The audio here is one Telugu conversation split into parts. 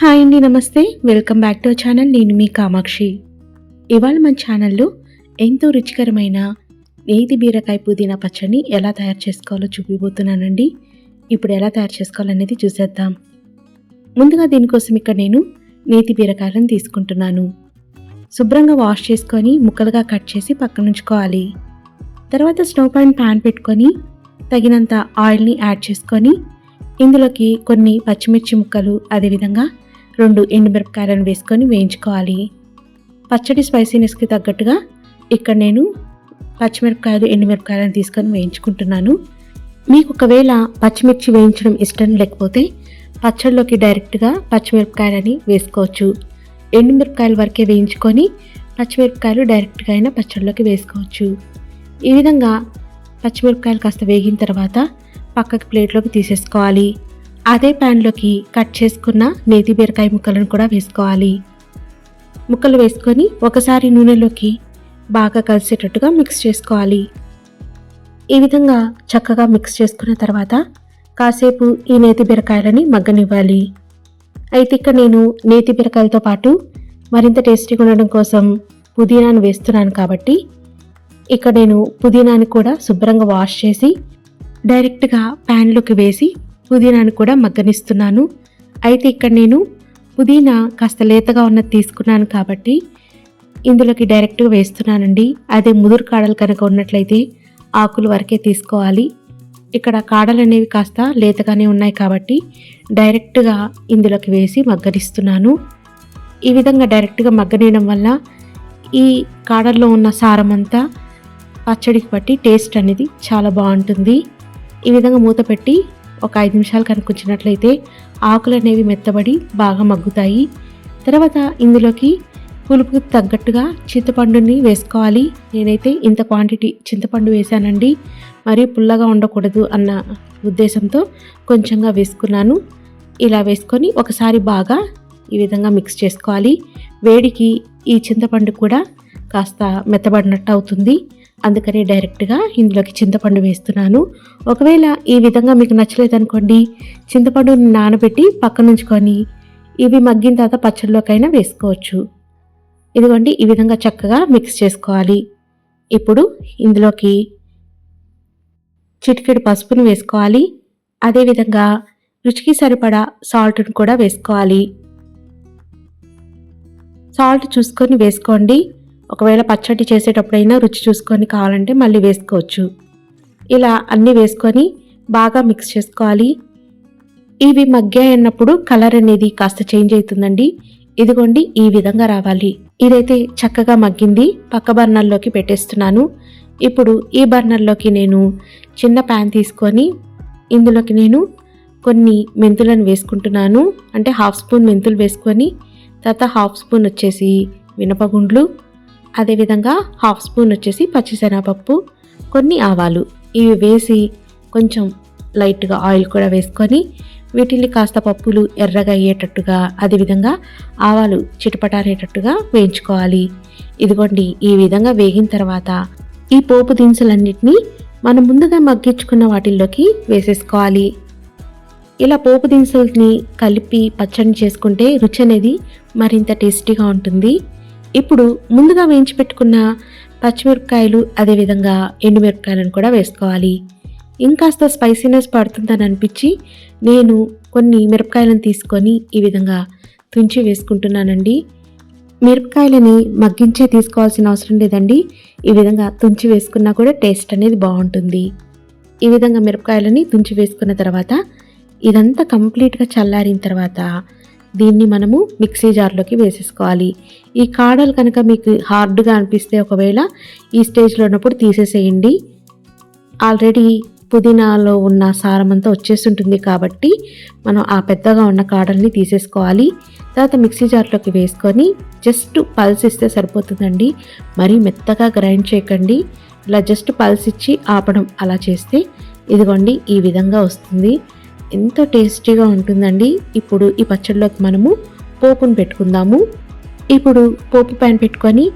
హాయ్ అండి నమస్తే. Welcome back to channel. నేను మీ కామాక్షి. ఇవాళ మన ఛానల్లో ఎంతో రుచికరమైన నేతి బీరకాయ పుదీనా పచ్చడిని ఎలా తయారు చేసుకోవాలో చూపిపోతున్నానండి ఇప్పుడు ఎలా తయారు చేసుకోవాలనేది చూసేద్దాం. ముందుగా దీనికోసం ఇక్కడ నేను నేతి బీరకాయలను తీసుకుంటున్నాను. శుభ్రంగా వాష్ చేసుకొని ముక్కలుగా కట్ చేసి పక్కన ఉంచుకోవాలి. తర్వాత స్టవ్ పైన ప్యాన్ పెట్టుకొని తగినంత ఆయిల్ని యాడ్ చేసుకొని ఇందులోకి కొన్ని పచ్చిమిర్చి ముక్కలు అదేవిధంగా రెండు ఎండుమిరపకాయలను వేసుకొని వేయించుకోవాలి. పచ్చడి స్పైసీనెస్కి తగ్గట్టుగా ఇక్కడ నేను పచ్చిమిరపకాయలు ఎండుమిరపకాయలను తీసుకొని వేయించుకుంటున్నాను. మీకు ఒకవేళ పచ్చిమిర్చి వేయించడం ఇష్టం లేకపోతే పచ్చడిలోకి డైరెక్ట్గా పచ్చిమిరపకాయలని వేసుకోవచ్చు. ఎండుమిరపకాయల వరకే వేయించుకొని పచ్చిమిరపకాయలు డైరెక్ట్గా అయినా పచ్చడిలోకి వేసుకోవచ్చు. ఈ విధంగా పచ్చిమిరపకాయలు కాస్త వేగిన తర్వాత పక్కకి ప్లేట్లోకి తీసేసుకోవాలి. అదే ప్యాన్లోకి కట్ చేసుకున్న నేతి బీరకాయ ముక్కలను కూడా వేసుకోవాలి. ముక్కలు వేసుకొని ఒకసారి నూనెలోకి బాగా కలిసేటట్టుగా మిక్స్ చేసుకోవాలి. ఈ విధంగా చక్కగా మిక్స్ చేసుకున్న తర్వాత కాసేపు ఈ నేతి బీరకాయలని మగ్గనివ్వాలి. అయితే ఇక్కడ నేను నేతి బీరకాయలతో పాటు మరింత టేస్టీగా ఉండడం కోసం పుదీనాను వేస్తున్నాను కాబట్టి ఇక్కడ నేను పుదీనాని కూడా శుభ్రంగా వాష్ చేసి డైరెక్ట్గా ప్యాన్లోకి వేసి పుదీనాను కూడా మగ్గనిస్తున్నాను. అయితే ఇక్కడ నేను పుదీనా కాస్త లేతగా ఉన్నది తీసుకున్నాను కాబట్టి ఇందులోకి డైరెక్ట్గా వేస్తున్నానండి. అదే ముదురు కాడలు కనుక ఉన్నట్లయితే ఆకులు వరకే తీసుకోవాలి. ఇక్కడ కాడలు అనేవి కాస్త లేతగానే ఉన్నాయి కాబట్టి డైరెక్ట్గా ఇందులోకి వేసి మగ్గనిస్తున్నాను. ఈ విధంగా డైరెక్ట్గా మగ్గనేయడం వల్ల ఈ కాడల్లో ఉన్న సారం అంతా పచ్చడికి బట్టి టేస్ట్ అనేది చాలా బాగుంటుంది. ఈ విధంగా మూత పెట్టి ఒక ఐదు నిమిషాలు కనుక్కుంచినట్లయితే ఆకులు అనేవి మెత్తబడి బాగా మగ్గుతాయి. తర్వాత ఇందులోకి పులుపుకి తగ్గట్టుగా చింతపండుని వేసుకోవాలి. నేనైతే ఇంత క్వాంటిటీ చింతపండు వేశానండి. మరీ పుల్లగా ఉండకూడదు అన్న ఉద్దేశంతో కొంచెంగా వేసుకున్నాను. ఇలా వేసుకొని ఒకసారి బాగా ఈ విధంగా మిక్స్ చేసుకోవాలి. వేడికి ఈ చింతపండు కూడా కాస్త మెత్తబడినట్టు అవుతుంది. అందుకని డైరెక్ట్గా ఇందులోకి చింతపండు వేస్తున్నాను. ఒకవేళ ఈ విధంగా మీకు నచ్చలేదు అనుకోండి చింతపండుని నానబెట్టి పక్కనుంచుకొని ఇవి మగ్గిన తర్వాత పచ్చడిలోకైనా వేసుకోవచ్చు. ఇదిగోండి ఈ విధంగా చక్కగా మిక్స్ చేసుకోవాలి. ఇప్పుడు ఇందులోకి చిటికెడు పసుపును వేసుకోవాలి. అదేవిధంగా రుచికి సరిపడా సాల్ట్ను కూడా వేసుకోవాలి. సాల్ట్ చూసుకొని వేసుకోండి. ఒకవేళ పచ్చడి చేసేటప్పుడైనా రుచి చూసుకొని కావాలంటే మళ్ళీ వేసుకోవచ్చు. ఇలా అన్నీ వేసుకొని బాగా మిక్స్ చేసుకోవాలి. ఇవి మగ్గాయన్నప్పుడు కలర్ అనేది కాస్త చేంజ్ అవుతుందండి. ఇదిగోండి ఈ విధంగా రావాలి. ఇదైతే చక్కగా మగ్గింది. పక్క బర్నర్లోకి పెట్టేస్తున్నాను. ఇప్పుడు ఈ బర్నర్లోకి నేను చిన్న ప్యాన్ తీసుకొని ఇందులోకి నేను కొన్ని మెంతులను వేసుకుంటున్నాను. అంటే హాఫ్ స్పూన్ మెంతులు వేసుకొని తర్వాత హాఫ్ స్పూన్ వచ్చేసి మినపగుండ్లు అదేవిధంగా హాఫ్ స్పూన్ వచ్చేసి పచ్చిశనగపప్పు కొన్ని ఆవాలు. ఇవి వేసి కొంచెం లైట్గా ఆయిల్ కూడా వేసుకొని వీటిని కాస్త పప్పులు ఎర్రగా అయ్యేటట్టుగా అదేవిధంగా ఆవాలు చిటపటారేటట్టుగా వేయించుకోవాలి. ఇదిగోండి ఈ విధంగా వేగిన తర్వాత ఈ పోపు దినుసులన్నిటినీ మనం ముందుగా మగ్గించుకున్న వాటిల్లోకి వేసేసుకోవాలి. ఇలా పోపు దినుసుల్ని కలిపి పచ్చడి చేసుకుంటే రుచి అనేది మరింత టేస్టీగా ఉంటుంది. ఇప్పుడు ముందుగా వేయించి పెట్టుకున్న పచ్చిమిరపకాయలు అదేవిధంగా ఎండుమిరపకాయలను కూడా వేసుకోవాలి. ఇంకాస్త స్పైసీనెస్ పడుతుందని అనిపించి నేను కొన్ని మిరపకాయలను తీసుకొని ఈ విధంగా తుంచి వేసుకుంటున్నానండి. మిరపకాయలని మగ్గించే తీసుకోవాల్సిన అవసరం లేదండి. ఈ విధంగా తుంచి వేసుకున్నా కూడా టేస్ట్ అనేది బాగుంటుంది. ఈ విధంగా మిరపకాయలని తుంచి వేసుకున్న తర్వాత ఇదంతా కంప్లీట్గా చల్లారిన తర్వాత దీన్ని మనము మిక్సీ జార్లోకి వేసేసుకోవాలి. ఈ కాడలు కనుక మీకు హార్డ్గా అనిపిస్తే ఒకవేళ ఈ స్టేజ్లో ఉన్నప్పుడు తీసేసేయండి. ఆల్రెడీ పుదీనాలో ఉన్న సారం అంతా వచ్చేస్తుంటుంది కాబట్టి మనం ఆ పెద్దగా ఉన్న కాడల్ని తీసేసుకోవాలి. తర్వాత మిక్సీ జార్లోకి వేసుకొని జస్ట్ పల్స్ ఇస్తే సరిపోతుందండి. మరీ మెత్తగా గ్రైండ్ చేయకండి. ఇలా జస్ట్ పల్స్ ఇచ్చి ఆపడం అలా చేస్తే ఇదిగోండి ఈ విధంగా వస్తుంది. ఎంతో టేస్టీగా ఉంటుందండి. ఇప్పుడు ఈ పచ్చడిలోకి మనము పోపును పెట్టుకుందాము. ఇప్పుడు పోపు ప్యాన్ పెట్టుకొని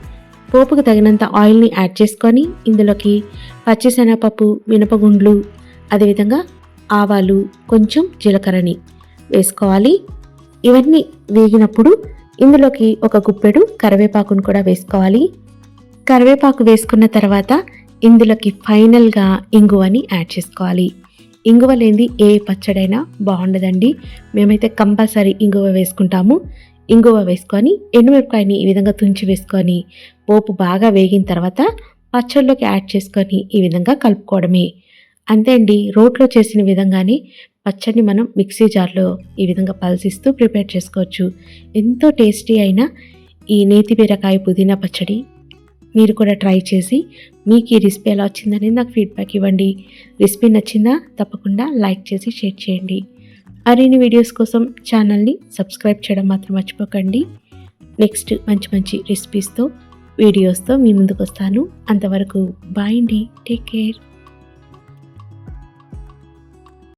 పోపుకు తగినంత ఆయిల్ని యాడ్ చేసుకొని ఇందులోకి పచ్చిశనగపప్పు మినపగుండ్లు అదేవిధంగా ఆవాలు కొంచెం జీలకర్రని వేసుకోవాలి. ఇవన్నీ వేగినప్పుడు ఇందులోకి ఒక గుప్పెడు కరివేపాకును కూడా వేసుకోవాలి. కరివేపాకు వేసుకున్న తర్వాత ఇందులోకి ఫైనల్గా ఇంగువని యాడ్ చేసుకోవాలి. ఇంగువ లేనిది ఏ పచ్చడైనా బాగుండదండి. మేమైతే కంపల్సరీ ఇంగువ వేసుకుంటాము. ఇంగువ వేసుకొని ఎండుమిరపకాయని ఈ విధంగా తుంచి వేసుకొని పోపు బాగా వేగిన తర్వాత పచ్చళ్ళలోకి యాడ్ చేసుకొని ఈ విధంగా కలుపుకోవడమే. అంతే అండి. రోట్లో చేసిన విధంగానే పచ్చడిని మనం మిక్సీ జార్లో ఈ విధంగా పల్సిస్తూ ప్రిపేర్ చేసుకోవచ్చు. ఎంతో టేస్టీ అయిన ఈ నేతి బీరకాయ పుదీనా పచ్చడి. మీరు కూడా ట్రై చేసి మీకు ఈ రెసిపీ ఎలా వచ్చిందనేది నాకు ఫీడ్బ్యాక్ ఇవ్వండి. రెసిపీ నచ్చిందా తప్పకుండా లైక్ చేసి షేర్ చేయండి. మరిన్ని వీడియోస్ కోసం ఛానల్ని సబ్స్క్రైబ్ చేయడం మాత్రం మర్చిపోకండి. నెక్స్ట్ మంచి మంచి రెసిపీస్తో వీడియోస్తో మీ ముందుకు వస్తాను అంతవరకు బాయ్ అండి. Take care